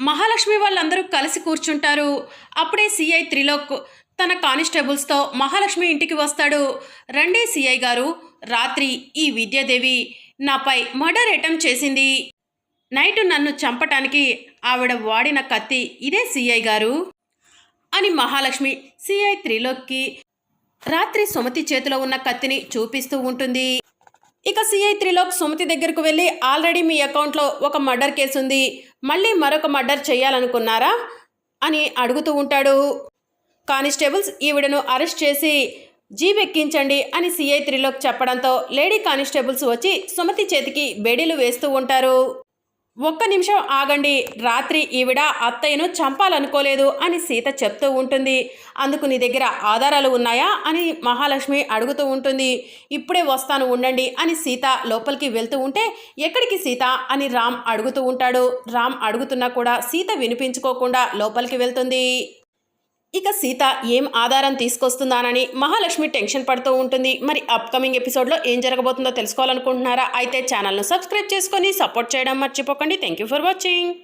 మహాలక్ష్మి వాళ్ళందరూ కలిసి కూర్చుంటారు. అప్పుడే సిఐ త్రిలోక్ తన కానిస్టేబుల్స్తో మహాలక్ష్మి ఇంటికి వస్తాడు. రండి సిఐ గారు రాత్రి ఈ విద్యాదేవి నాపై మర్డర్ అటెంప్ట్ చేసింది. నైట్ నన్ను చంపటానికి ఆవిడ వాడిన కత్తి ఇదే సిఐ గారు అని మహాలక్ష్మి సిఐ త్రిలోక్కి రాత్రి సుమతి చేతిలో ఉన్న కత్తిని చూపిస్తూ ఉంటుంది. ఇక సిఐ త్రిలోక్ సుమతి దగ్గరకు వెళ్ళి ఆల్రెడీ మీ అకౌంట్లో ఒక మర్డర్ కేసు ఉంది మళ్ళీ మరొక మర్డర్ చేయాలనుకున్నారా? అని అడుగుతూ ఉంటాడు. కానిస్టేబుల్స్ ఈవిడను అరెస్ట్ చేసి జీవెక్కించండి ఎక్కించండి అని సిఐ త్రిలోక్ చెప్పడంతో లేడీ కానిస్టేబుల్స్ వచ్చి సుమతి చేతికి బేడీలు వేస్తూ ఉంటారు. ఒక్క నిమిషం ఆగండి. రాత్రి ఈవిడ అత్తయ్యను చంపాలనుకోలేదు అని సీత చెప్తూ ఉంటుంది. అందుకు నీ దగ్గర ఆధారాలు ఉన్నాయా అని మహాలక్ష్మి అడుగుతూ ఉంటుంది. ఇప్పుడే వస్తాను ఉండండి అని సీత లోపలికి వెళ్తూ ఉంటే ఎక్కడికి సీత అని రామ్ అడుగుతూ ఉంటాడు. రామ్ అడుగుతున్నా కూడా సీత వినిపించుకోకుండా లోపలికి వెళ్తుంది. ఇక సీత ఏం ఆధారం తీసుకొస్తుందానని మహాలక్ష్మి టెన్షన్ పడుతూ ఉంటుంది. మరి అప్కమింగ్ ఎపిసోడ్లో ఏం జరగబోతుందో తెలుసుకోవాలనుకుంటున్నారా? అయితే ఛానల్ను సబ్స్క్రైబ్ చేసుకొని సపోర్ట్ చేయడం మర్చిపోకండి. Thank you for watching